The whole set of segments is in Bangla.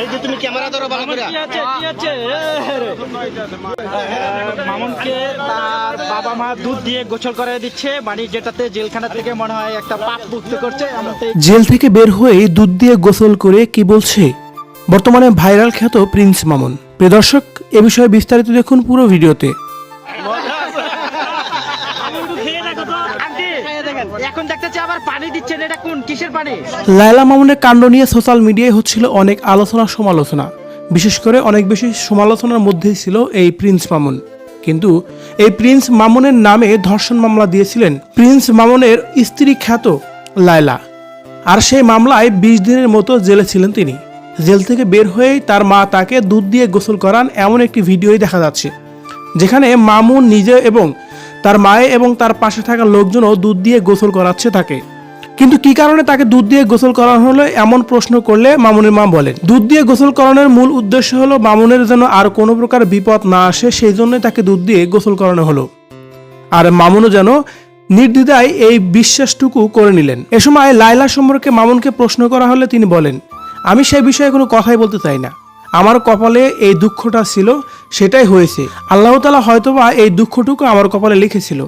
এই যে তুমি ক্যামেরা ধরো ভালো করে। কি আছে? কি আছে? মামুনকে তার বাবা মা দুধ দিয়ে গোসল করে দিচ্ছে। মানে যেটাতে জেলখানা থেকে মনে হয় একটা পাপ মুক্ত করছে জেল থেকে বের হয়ে দুধ দিয়ে গোসল করে কি বলছে? বর্তমানে ভাইরাল খ্যাত প্রিন্স মামুন। প্রিয় দর্শক এ বিষয়ে বিস্তারিত দেখুন পুরো ভিডিওতে। পানি? লায়লা মামুনের কাণ্ড নিয়ে সোশ্যাল মিডিয়ায় হচ্ছিল অনেক আলোচনা সমালোচনা। বিশেষ করে অনেক বেশি সমালোচনার মধ্যেই ছিল এই প্রিন্স মামুন। কিন্তু এই প্রিন্স মামুনের নামে ধর্ষণ মামলা দিয়েছিলেন প্রিন্স মামুনের স্ত্রী খ্যাত লায়লা। আর সেই মামলায় বিশ দিনের মতো জেলে ছিলেন তিনি। জেল থেকে বের হয়েই তার মা তাকে দুধ দিয়ে গোসল করান এমন একটি ভিডিওই দেখা যাচ্ছে। যেখানে মামুন নিজে এবং তার মায়ে এবং তার পাশে থাকা লোকজনও দুধ দিয়ে গোসল করাচ্ছে তাকে। কিন্তু কি কারণে তাকে দুধ দিয়ে গোসল করানো হলো এমন প্রশ্ন করলে মামুনের মা বলেন। দুধ দিয়ে গোসল করানোর মূল উদ্দেশ্য হলো মামুনের যেন আর কোনো প্রকার বিপদ না আসে, সেই জন্যই তাকে দুধ দিয়ে গোসল করানো হলো। আর মামুনও যেন নির্দ্বিধায় এই বিশ্বাসটুকু করে নিলেন। এ সময় লাইলা সম্পর্কে মামুনকে প্রশ্ন করা হলে তিনি বলেন, আমি সেই বিষয়ে কোনো কথাই বলতে চাই না। আমার কপালে এই দুঃখটা ছিল, সেটাই হয়েছে। আল্লাহ তালা হয়তোবা এই দুঃখটুকু আমার কপালে লিখেছিল।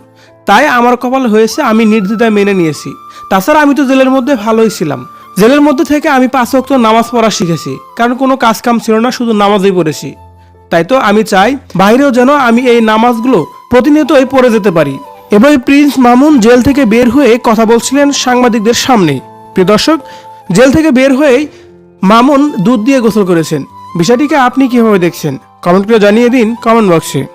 তাই আমার কপালে হয়েছে আমি নির্দ্বিধায় মেনে নিয়েছি। তাছাড়া আমি তো জেলের মধ্যে ভালোই ছিলাম। জেলের মধ্যে থেকে আমি পাঁচ ওয়াক্ত নামাজ পড়া শিখেছি, কারণ কোনো কাজ কাম ছিল না, শুধু নামাজই পড়েছি। তাই তো আমি চাই, বাইরেও যেন আমি এই নামাজগুলো প্রতিনিয়তই পড়ে যেতে পারি। এবার প্রিন্স মামুন জেল থেকে বের হয়ে কথা বলছিলেন সাংবাদিকদের সামনে। প্রিয় দর্শক, জেল থেকে বের হয়েই মামুন দুধ দিয়ে গোসল করেছেন। বিষয়টিকে আপনি কীভাবে দেখছেন? কমেন্ট করে জানিয়ে দিন কমেন্ট বক্সে